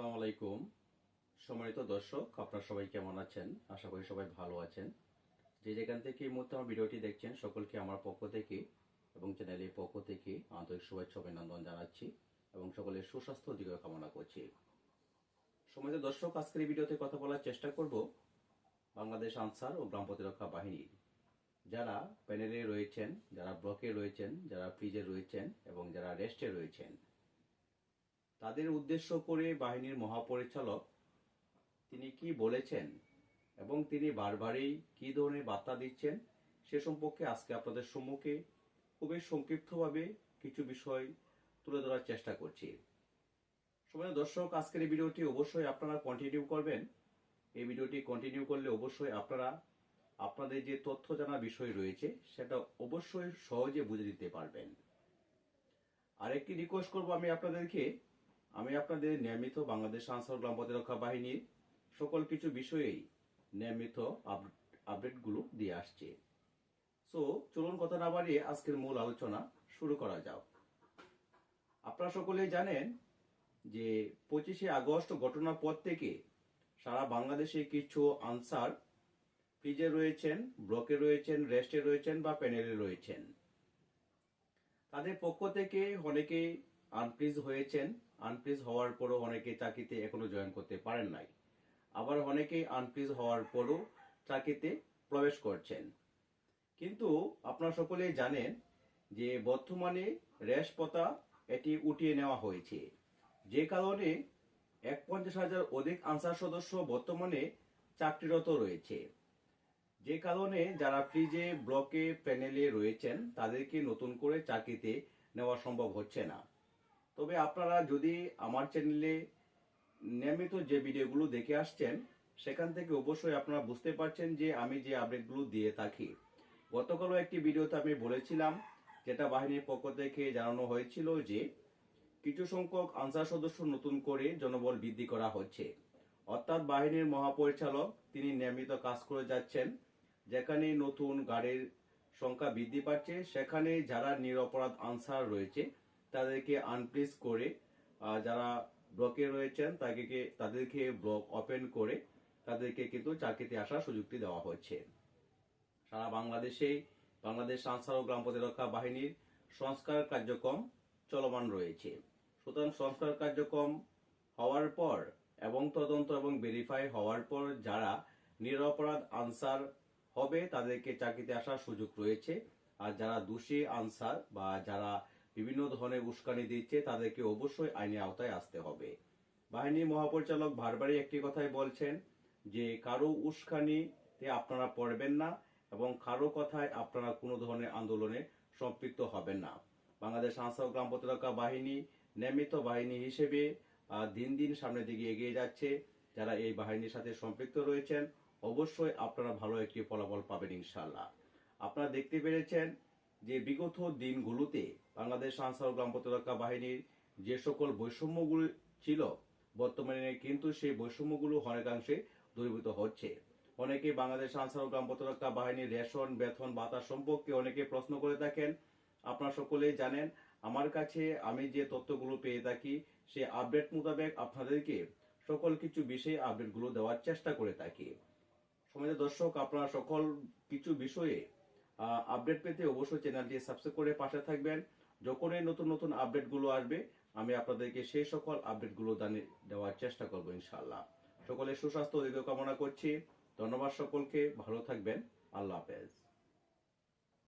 আসসালামু আলাইকুম। সম্মানিত দর্শক, আপনারা সবাই কেমন আছেন? আশা করি সবাই ভালো আছেন। যে যেখান থেকে এই মুহূর্তে আমার ভিডিওটি দেখছেন, সকলকে আমার পক্ষ থেকে এবং চ্যানেলের পক্ষ থেকে আন্তরিক শুভেচ্ছা অভিনন্দন জানাচ্ছি এবং সকলের সুস্বাস্থ্য দিকে কামনা করছি। সম্মানিত দর্শক, আজকের ভিডিওতে কথা বলার চেষ্টা করব বাংলাদেশ আনসার ও গ্রাম প্রতিরক্ষা বাহিনীর। যারা প্যানেলে রয়েছেন, যারা ব্লকে রয়েছেন, যারা ফ্রিজে রয়েছেন এবং যারা রেস্টে রয়েছেন তাদের উদ্দেশ্য করে বাহিনীর মহাপরিচালক তিনি কি বলেছেন এবং তিনি বারবারই কি ধরনের বার্তা দিচ্ছেন সে সম্পর্কে আজকে আপনাদের সম্মুখে খুবই সংক্ষিপ্তভাবে কিছু বিষয় তুলে ধরার চেষ্টা করছি। সময় দর্শক, আজকের এই ভিডিওটি অবশ্যই আপনারা কন্টিনিউ করবেন। এই ভিডিওটি কন্টিনিউ করলে অবশ্যই আপনারা আপনাদের যে তথ্য জানা বিষয় রয়েছে সেটা অবশ্যই সহজে বুঝে দিতে পারবেন। আরেকটি রিকোয়েস্ট করব আমি আপনাদেরকে। আমি আপনাদের নিয়মিত বাংলাদেশ আনসার গ্রাম প্রতিরক্ষা বাহিনীর সকল কিছু বিষয়েই নিয়মিত আপডেটগুলো দিয়ে আসছে। সো চলুন কথা না বাড়িয়ে আজকের মূল আলোচনা শুরু করা যাক। আপনারা সকলেই জানেন যে পঁচিশে আগস্ট ঘটনার পর থেকে সারা বাংলাদেশে কিছু আনসার ফ্রিজে রয়েছেন, ব্লকে রয়েছেন, রেস্টে রয়েছেন বা প্যানেলে রয়েছেন। তাদের পক্ষ থেকে অনেকে আনপ্লিজ হয়েছেন। আনপ্লিজ হওয়ার পরও অনেকে চাকরিতে এখনও জয়েন করতে পারেন নাই। আবার অনেকেই আনপ্লিজ হওয়ার পরও চাকরিতে প্রবেশ করছেন। কিন্তু আপনারা সকলেই জানেন যে বর্তমানে রেশ পতা এটি উঠিয়ে নেওয়া হয়েছে। যে কারণে এক পঞ্চাশ হাজার অধিক আনসার সদস্য বর্তমানে চাকরিরত রয়েছে। যে কারণে যারা ফ্রিজে ব্লকে প্যানেলে রয়েছেন, তাদেরকে নতুন করে চাকরিতে নেওয়া সম্ভব হচ্ছে না। তবে আপনারা যদি আমার চ্যানেলে নিয়মিত যে ভিডিওগুলো দেখে আসছেন, সেখান থেকে অবশ্যই আপনারা বুঝতে পারছেন যে আমি যে আপডেটগুলো দিয়ে থাকি। গতকালও একটি ভিডিওতে আমি বলেছিলাম, যেটা বাহিনীর পক্ষ থেকে জানানো হয়েছিল যে কিছু সংখ্যক আনসার সদস্য নতুন করে জনবল বৃদ্ধি করা হচ্ছে। অর্থাৎ বাহিনীর মহাপরিচালক, তিনি নিয়মিত কাজ করে যাচ্ছেন। যেখানে নতুন গাড়ির সংখ্যা বৃদ্ধি পাচ্ছে, সেখানে যারা নিরপরাধ আনসার রয়েছে তাদেরকে আনপ্লেস করে যারা ব্লকে রয়েছেন, তাদেরকে তাদেরকে ব্লক ওপেন করে তাদেরকে কিন্তু চাকরিতে আসার সুযোগটি দেওয়া হচ্ছে। সারা বাংলাদেশে, বাংলাদেশ আনসার ও গ্রাম প্রতিরক্ষা বাহিনীর সংস্কার কার্যক্রম চলমান রয়েছে। সুতরাং সংস্কার কার্যক্রম হওয়ার পর এবং তদন্ত এবং ভেরিফাই হওয়ার পর যারা নিরপরাধ আনসার হবে, তাদেরকে চাকরিতে আসার সুযোগ রয়েছে। আর যারা দোষী আনসার বা যারা বিভিন্ন ধরনের উস্কানি দিচ্ছে, তাদেরকে অবশ্যই আইনের আওতায় আসতে হবে। বাহিনীর মহাপরিচালক বারবারই একটি কথাই বলছেন যে, কারও উস্কানিতে আপনারা পড়বেন না এবং কারও কথায় আপনারা কোনো ধরনের আন্দোলনে সম্পৃক্ত হবেন না। বাংলাদেশ আনসার গ্রাম প্রতিরক্ষা বাহিনী, নিয়মিত বাহিনী হিসেবে দিন দিন সামনের দিকে এগিয়ে যাচ্ছে। যারা এই বাহিনীর সাথে সম্পৃক্ত রয়েছেন, অবশ্যই আপনারা ভালো একটি ফলাফল পাবেন ইনশাল্লাহ আপনারা দেখতে পেরেছেন যে বিগত দিনগুলোতে বাংলাদেশ আনসার গ্রাম প্রতিরক্ষা বাহিনীর যে সকল বৈষম্যগুলো ছিল, বর্তমানে কিন্তু সেই বৈষম্যগুলো অনেকাংশে দূরীভূত হচ্ছে। অনেকে বাংলাদেশ আনসার গ্রাম প্রতিরক্ষা বাহিনীর রেশন, বেতন ভাতা সম্পর্কে অনেকে প্রশ্ন করে থাকেন। আপনারা সকলেই জানেন, আমার কাছে আমি যে তথ্যগুলো পেয়ে থাকি সে আপডেট মোতাবেক আপনাদেরকে সকল কিছু বিষয়ে আপডেটগুলো দেওয়ার চেষ্টা করে থাকি। সমাজের দর্শক, আপনারা সকল কিছু বিষয়ে আপডেট পেতে অবশ্যই চ্যানেলটি সাবস্ক্রাইব করে পাশে থাকবেন। যখনই নতুন নতুন আপডেটগুলো আসবে, আমি আপনাদেরকে সেই সকল আপডেটগুলো দানে দেওয়ার চেষ্টা করব ইনশাআল্লাহ। সকলের সুস্বাস্থ্য দীর্ঘ কামনা করছি। ধন্যবাদ সকলকে, ভালো থাকবেন।